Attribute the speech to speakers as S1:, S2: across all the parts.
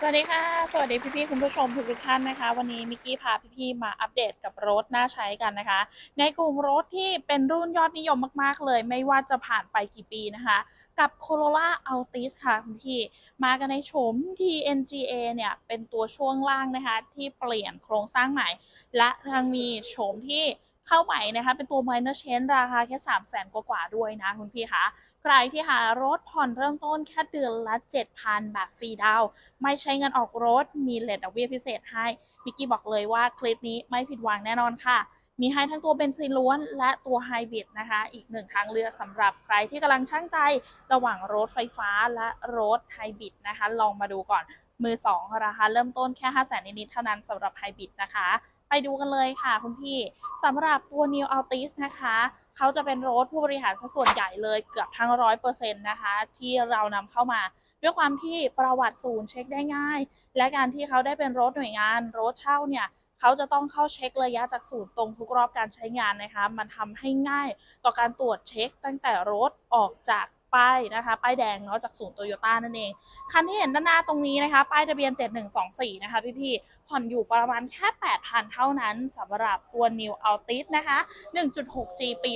S1: สวัสดีค่ะ สวัสดีพี่ๆคุณผู้ชมทุกท่านนะคะ วันนี้มิกกี้พาพี่ๆมาอัปเดตกับรถน่าใช้กันนะคะ ในกลุ่มรถที่เป็นรุ่นยอดนิยมมากๆเลย ไม่ว่าจะผ่านไปกี่ปีนะคะ กับ Corolla Altis ค่ะคุณพี่มากันในโฉม TNGA เนี่ย เป็นตัวช่วงล่างนะคะ ที่เปลี่ยนโครงสร้างใหม่ และยังมีโฉมที่เข้าใหม่นะคะ เป็นตัว minor change ราคาแค่ 3 0 0 0 0 0กว่าๆด้วยนะคุณพี่คะ รที่หารถผ่อนเริ่มต้นแค่เดือนละ 7,000 แบบฟรีดาวไม่ใช้เงินออกรถ มีเลทดอกเบี้ยพิเศษให้มิกกี้บอกเลยว่าคลิปนี้ไม่ผิดหวังแน่นอนค่ะ มีให้ทั้งตัวเบนซินล้วน และตัวไฮบริดนะคะ อีกหนึ่งทางเลือกสำหรับใครที่กำลังช่างใจระหว่างรถไฟฟ้าและรถไฮบริดนะคะ ลองมาดูก่อนมือ 2 ราคาเริ่มต้นแค่ 5 0 0 0 0 0นิดๆเท่านั้นสำหรับไฮบริดนะคะ ไปดูกันเลยค่ะคุณพี่สำหรับตัว New Altis นะคะ เขาจะเป็นรถผู้บริหารสัส่วนใหญ่เลยเกือบทั้งร้อยเปอร์เซ็นต์นะคะที่เรานำเข้ามา ด้วยความที่ประวัติศูนย์เช็คได้ง่าย และการที่เขาได้เป็นรถหน่วยงานรถเช่าเนี่ยเขาจะต้องเข้าเช็คระยะจากศูนย์ตรงทุกรอบการใช้งานนะคะ มันทำให้ง่ายต่อการตรวจเช็คตั้งแต่รถออกจาก ป้ายนะคะ ป้ายแดงเนาะจากศูนย์โตโยต้านั่นเอง คันที่เห็นด้านหน้าตรงนี้นะคะ ป้ายทะเบียน 7124 นะคะพี่ๆผ่อนอยู่ประมาณแค่ 8,000 เท่านั้นสำหรับตัว New Altis นะคะ 1.6G ปี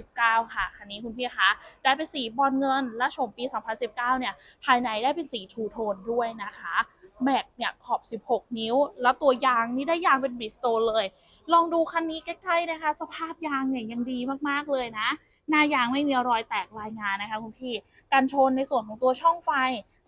S1: 2019 ค่ะ คันนี้คุณพี่คะได้เป็นสีบอลเงิน และชมปี 2019 เนี่ยภายในได้เป็นสีทูโทนด้วยนะคะแม็กเนี่ยขอบ 16 นิ้ว แล้วตัวยางนี่ได้ยางเป็นบริสโตเลย ลองดูคันนี้ใกล้ๆนะคะ สภาพยางเนี่ยยังดีมากๆเลยนะ หน้ายางไม่มีรอยแตกรายงานนะคะคุณพี่กันชนในส่วนของตัวช่องไฟ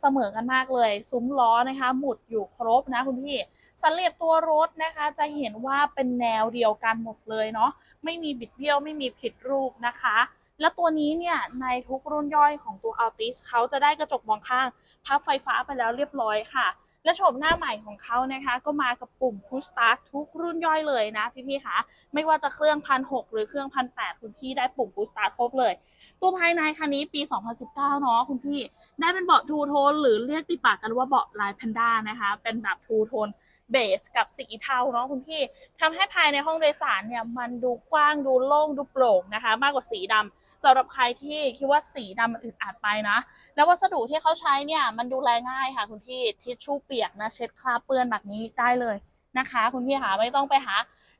S1: เสมอกันมากเลย ซุ้มล้อนะคะหมุดอยู่ครบนะคุณพี่สันเหลียบตัวรถนะคะ จะเห็นว่าเป็นแนวเดียวกันหมดเลยเนาะไม่มีบิดเบี้ยวไม่มีผิดรูปนะคะ แล้วตัวนี้เนี่ยในทุกรุ่นย่อยของตัว Altis เขาจะได้กระจกมองข้าง พับไฟฟ้าไปแล้วเรียบร้อยค่ะ และโฉมหน้าใหม่ของเขานะคะ ก็มากับปุ่ม Push Start ทุกรุ่นย่อยเลยนะพี่ๆคะไม่ว่าจะเครื่องพันหหรือเครื่องพันแคุณพี่ได้ปุ่ม Push Start ครบเลย ตัวภายในคันนี้ปี 2019 เนาะคุณพี่ ได้เป็นเบาะทูโทนหรือเรียกติดปากกันว่าเบาะลายแพนด้านะคะ เป็นแบบทูโทน เบสกับสีเทาเนาะคุณพี่ทำให้ภายในห้องโดยสารเนี่ยมันดูกว้างดูโล่งดูโปร่งนะคะ มากกว่าสีดำสำหรับใครที่คิดว่าสีดำมันอึดอัดไปนะ แล้ววัสดุที่เขาใช้เนี่ยมันดูแลง่ายค่ะคุณพี่ทิชชู่เปียกนะเช็ดคราบเปื้อนแบบนี้ได้เลยนะคะ คุณพี่หาไม่ต้องไปหา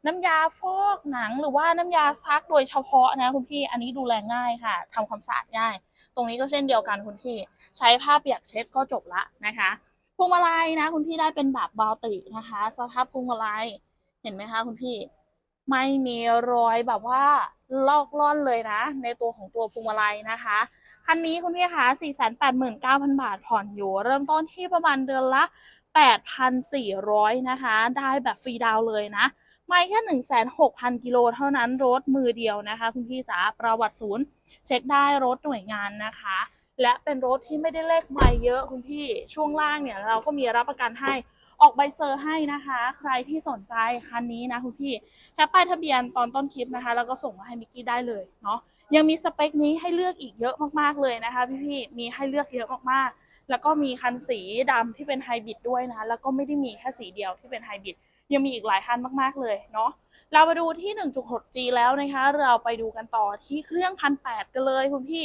S1: น้ำยาฟอกหนังหรือว่าน้ำยาซักโดยเฉพาะนะคุณพี่อันนี้ดูแลง่ายค่ะทำความสะอาดง่าย ตรงนี้ก็เช่นเดียวกันคุณพี่ ใช้ผ้าเปียกเช็ดก็จบละนะคะ พวงมาลัยนะ คุณพี่ได้เป็นแบบบาลตินะคะ สภาพพวงมาลัยเห็นไหมคะ คุณพี่ไม่มีรอยแบบว่าลอกล่อนเลยนะ ในตัวของตัวพวงมาลัยนะคะ คันนี้คุณพี่คะ 489,000 บาทผ่อนอยู่ เริ่มต้นที่ประมาณเดือนละ 8,400 นะคะ ได้แบบฟรีดาวเลยนะ ไม่แค่ 16,000 กิโลเท่านั้นรถมือเดียวนะคะ คุณพี่จ๋าประวัติศูนย์ เช็คได้รถหน่วยงานนะคะ และเป็นรถที่ไม่ได้เลขไม่เยอะคุณพี่ช่วงล่างเนี่ยเราก็มีรับประกันให้ออกใบเซอร์ให้นะคะ ใครที่สนใจคันนี้นะคุณพี่แคปป้ายทะเบียนตอนต้นคลิปนะคะ แล้วก็ส่งมาให้มิกกี้ได้เลยเนาะยังมีสเปคนี้ให้เลือกอีกเยอะมากๆเลยนะคะ พี่ๆมีให้เลือกเยอะมากๆ แล้วก็มีคันสีดำที่เป็นไฮบริดด้วยนะ แล้วก็ไม่ได้มีแค่สีเดียวที่เป็นไฮบริดยังมีอีกหลายคันมากๆเลยเนาะเรามาดูที่ 1.6G แล้วนะคะ เราไปดูกันต่อที่เครื่องพันแกันเลยคุณพี่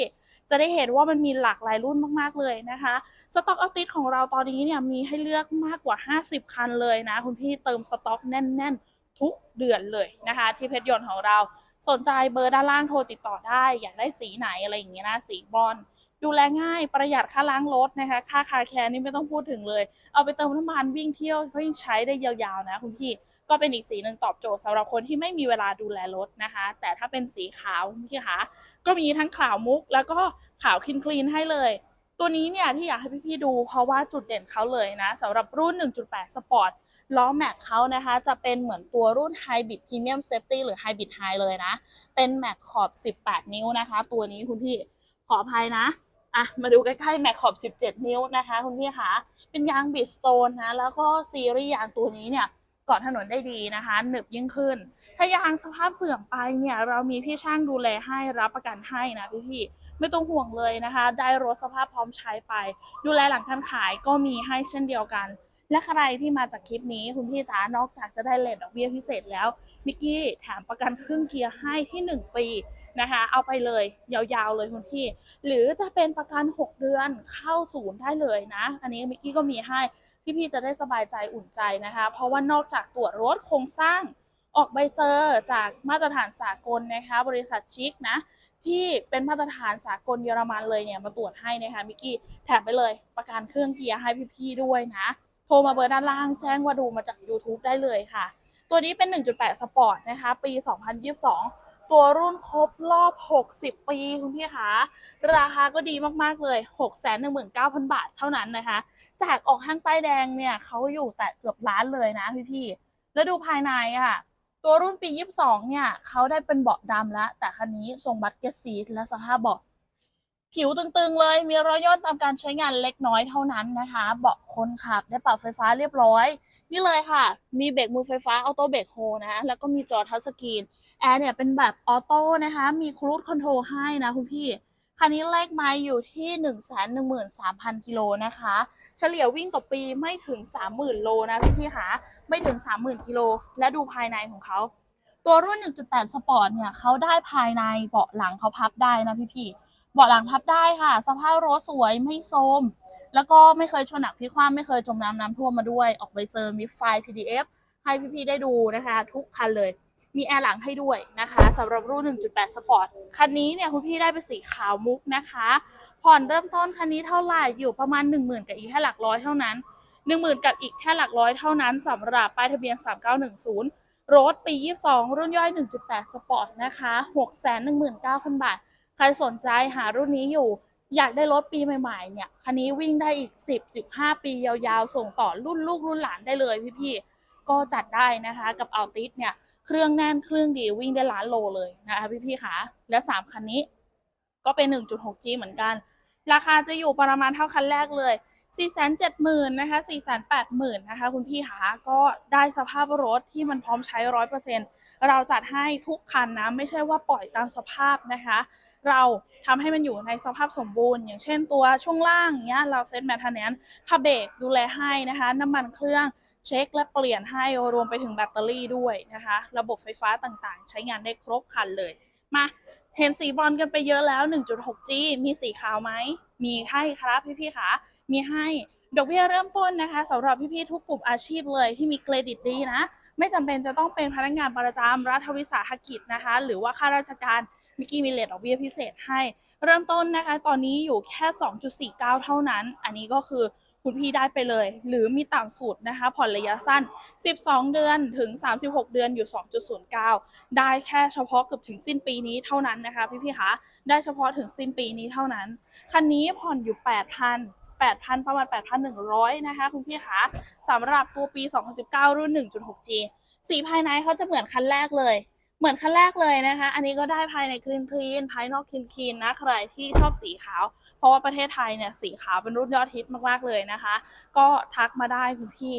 S1: จะได้เห็นว่ามันมีหลากหลายรุ่นมากๆเลยนะคะสต็อกอัลติสของเราตอนนี้เนี่ยมีให้เลือกมากกว่า 50 คันเลยนะ คุณพี่เติมสต็อกแน่น ๆ ทุกเดือนเลยนะคะ ที่เพชรยนต์ของเราสนใจเบอร์ด้านล่างโทรติดต่อได้ อยากได้สีไหนอะไรอย่างเงี้ยนะ สีบอลดูแลง่ายประหยัดค่าล้างรถนะคะ ค่าคาแคร์นี่ไม่ต้องพูดถึงเลย เอาไปเติมน้ำมันวิ่งเที่ยววิ่งใช้ได้ยาวๆนะคุณพี่ ก็เป็นอีกสีหนึ่งตอบโจทย์สำหรับคนที่ไม่มีเวลาดูแลรถนะคะ แต่ถ้าเป็นสีขาวพี่คะก็มีทั้งขาวมุก แล้วก็ขาวคลีนคลีนให้เลย ตัวนี้เนี่ยที่อยากให้พี่ๆดูเพราะว่าจุดเด่นเขาเลยนะสำหรับรุ่น 1.8 Sport ล้อแม็กเขานะคะจะเป็นเหมือนตัวรุ่น Hybrid Premium Safety หรือ Hybrid High เลยนะ เป็นแม็กขอบ 18 นิ้วนะคะ ตัวนี้คุณพี่ขออภัยนะอะมาดูใกล้ๆแม็กขอบ 17 นิ้วนะคะ คุณพี่คะเป็นยางบิดสโตนนะ แล้วก็ซีรีส์ยางตัวนี้เนี่ย เกาะถนนได้ดีนะคะหนึบยิ่งขึ้น ถ้ายางสภาพเสื่อมไปเนี่ยเรามีพี่ช่างดูแลให้รับประกันให้นะพี่ๆไม่ต้องห่วงเลยนะคะ ได้รถสภาพพร้อมใช้ไป ดูแลหลังการขายก็มีให้เช่นเดียวกัน และใครที่มาจากคลิปนี้คุณพี่จ๋านอกจากจะได้เลทดอกเบี้ยพิเศษแล้วมิกกี้แถมประกันครึ่งเกียร์ให้ที่ 1 ปีนะคะ เอาไปเลยยาวๆเลยคุณพี่ หรือจะเป็นประกัน 6 เดือนเข้าศูนย์ได้เลยนะ อันนี้มิกกี้ก็มีให้ พี่ๆจะได้สบายใจอุ่นใจนะคะ เพราะว่านอกจากตรวจรถโครงสร้างออกใบเจอจากมาตรฐานสากลนะคะ บริษัทชิคนะ ที่เป็นมาตรฐานสากลเยอรมันเลยเนี่ยมาตรวจให้นะคะมิกกี้แถมไปเลยประกันเครื่องเกียร์ให้พี่ๆด้วยนะ โทรมาเบอร์ด้านล่างแจ้งว่าดูมาจาก YouTube ได้เลยค่ะ ตัวนี้เป็น 1.8 สปอร์ตนะคะ ปี 2022 ตัวรุ่นครบรอบ 60 ปีคุณพี่คะราคาก็ดีมากๆเลย 619,000 บาทเท่านั้นนะคะ จากออกห้างป้ายแดงเนี่ยเขาอยู่แต่เกือบล้านเลยนะพี่ๆแล้วดูภายในค่ะ ตัวรุ่นปี 22 เนี่ยเขาได้เป็นเบาะดำแล้ว แต่คันนี้ทรงบัตเก็ตซีและสภาพเบาะ ผิวตึงๆเลย มีรอยย่นตามการใช้งานเล็กน้อยเท่านั้นนะคะ เบาะคนขับได้ปรับไฟฟ้าเรียบร้อย นี่เลยค่ะ มีเบรกมือไฟฟ้าออโต้เบรกโฮนะ แล้วก็มีจอทัชสกรีน แอร์เนี่ยเป็นแบบออโต้นะคะ มีครู i คอนโทรลให้นะคุณพี่ คันนี้เลขไม้อยู่ที่ 1 1 3 0 0 0 กิโลนะคะ เฉลี่ยวิ่งต่อปีไม่ถึง 30,000 โลนะพี่พี่คะไม่ถึง 30,000 กิโล และดูภายในของเขา ตัวรุ่น 1.8 สปอร์ตเนี่ยเขาได้ภายในเบาะหลังเขาพับได้นะพี่พี่ เบาะหลังพับได้ค่ะ สภาพรถสวยไม่โทรมแล้วก็ไม่เคยชนหนักพิกคว่ำไม่เคยจมน้ำน้ำท่วมมาด้วย ออกใบเซอร์มีไฟล์ PDF ให้พี่ๆได้ดูนะคะ ทุกคันเลย มีแอร์หลังให้ด้วยนะคะสำหรับรุ่น 1.8 สปอร์ตคันนี้เนี่ยคุณพี่ได้เป็นสีขาวมุกนะคะ ผ่อนเริ่มต้นคันนี้เท่าไหร่อยู่ประมาณ 10,000 กับอีกแค่หลักร้อยเท่านั้น 10,000 กับอีกแค่หลักร้อยเท่านั้นสำหรับป้ายทะเบียน 3910รถปี 22 รุ่นย่อย 1.8 สปอร์ตนะคะ 619,000 บาท ใครสนใจหารุ่นนี้อยู่ อยากได้รถปีใหม่ๆ เนี่ยคันนี้วิ่งได้อีก 10 15 ปียาวๆ ส่งต่อรุ่นลูกรุ่นหลานได้เลยพี่ๆ ก็จัดได้นะคะกับอัลติสเนี่ยเครื่องแน่นเครื่องดีวิ่งได้ล้านโลเลยนะคะพี่ๆคะและ 3 คันนี้ก็เป็น 1.6G เหมือนกัน ราคาจะอยู่ประมาณเท่าคันแรกเลย 470,000นะคะ 480,000นะคะ คุณพี่คะก็ได้สภาพรถที่มันพร้อมใช้ 100%เราจัดให้ทุกคันนะ ไม่ใช่ว่าปล่อยตามสภาพนะคะ เราทำให้มันอยู่ในสภาพสมบูรณ์ อย่างเช่นตัวช่วงล่างเนี้ยเราเซ็ตแมทแนนผ้าเบรกดูแลให้นะคะ น้ำมันเครื่องเช็คและเปลี่ยนให้รวมไปถึงแบตเตอรี่ด้วยนะคะ ระบบไฟฟ้าต่างๆ ใช้งานได้ครบครันเลย มาเห็นสีบอลกันไปเยอะแล้ว 1.6G มีสีขาวไหม มีให้ครับพี่ๆคะมีให้ ดอกเบี้ยเริ่มต้นนะคะสำหรับพี่ๆทุกกลุ่มอาชีพเลยที่มีเครดิตดีนะ ไม่จำเป็นจะต้องเป็นพนักงานประจำรัฐวิสาหกิจนะคะ หรือว่าข้าราชการมิกกี้มีเลทดอกเบี้ยพิเศษให้ เริ่มต้นนะคะ ตอนนี้อยู่แค่ 2.49 เท่านั้น อันนี้ก็คือคุณพี่ได้ไปเลย หรือมีต่ำสุดนะคะ ผ่อนระยะสั้น 12 เดือนถึง 36 เดือนอยู่ 2.09 ได้แค่เฉพาะเกือบถึงสิ้นปีนี้เท่านั้นนะคะ พี่ๆคะได้เฉพาะถึงสิ้นปีนี้เท่านั้น คันนี้ผ่อนอยู่ 8,000 8,000 ประมาณ 8,100 นะคะคุณพี่คะสำหรับตัวปี 2019 รุ่น 1.6G สีภายในเขาจะเหมือนคันแรกเลย เหมือนคันแรกเลยนะคะ อันนี้ก็ได้ภายในคลีนคลีนภายนอกคลีนคลีนนะใครที่ชอบสีขาว เพราะว่าประเทศไทยเนี่ยสีขาวเป็นรุ่นยอดฮิตมากๆเลยนะคะ ก็ทักมาได้คุณพี่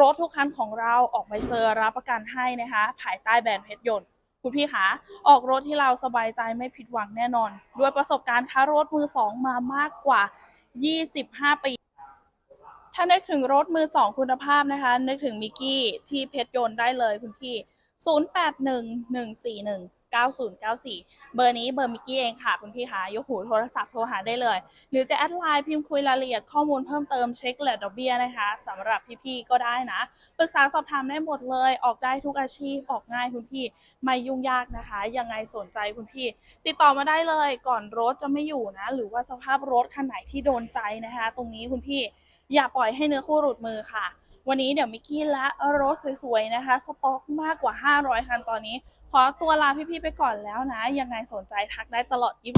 S1: รถทุกคันของเราออกใบเซอร์รับประกันให้นะคะภายใต้แบรนด์เพชรยนต์คุณพี่คะออกรถที่เราสบายใจไม่ผิดหวังแน่นอน ด้วยประสบการณ์ค้ารถมือสองมามากกว่า 25 ปี ถ้านึกถึงรถมือสองคุณภาพนะคะ นึกถึงมิกกี้ที่เพชรยนต์ได้เลยคุณพี่ 9094 เบอร์นี้เบอร์มิกกี้เองค่ะ คุณพี่คะยกหูโทรศัพท์โทรหาได้เลย หรือจะแอดไลน์พิมพ์คุยรายละเอียดข้อมูลเพิ่มเติมเช็คและดอกเบี้ยนะคะสำหรับพี่ๆก็ได้นะปรึกษาสอบถามได้หมดเลย ออกได้ทุกอาชีพออกง่ายคุณพี่ไม่ยุ่งยากนะคะ ยังไงสนใจคุณพี่ ติดต่อมาได้เลยก่อนรถจะไม่อยู่นะ หรือว่าสภาพรถคันไหนที่โดนใจนะคะ ตรงนี้คุณพี่อย่าปล่อยให้เนื้อคู่หลุดมือค่ะ วันนี้เดี๋ยวมิกกี้และรถสวยๆนะคะ สต็อกมากกว่า 500 คันตอนนี้ ขอตัวลาพี่ๆไปก่อนแล้วนะ ยังไงสนใจทักได้ตลอดยิบ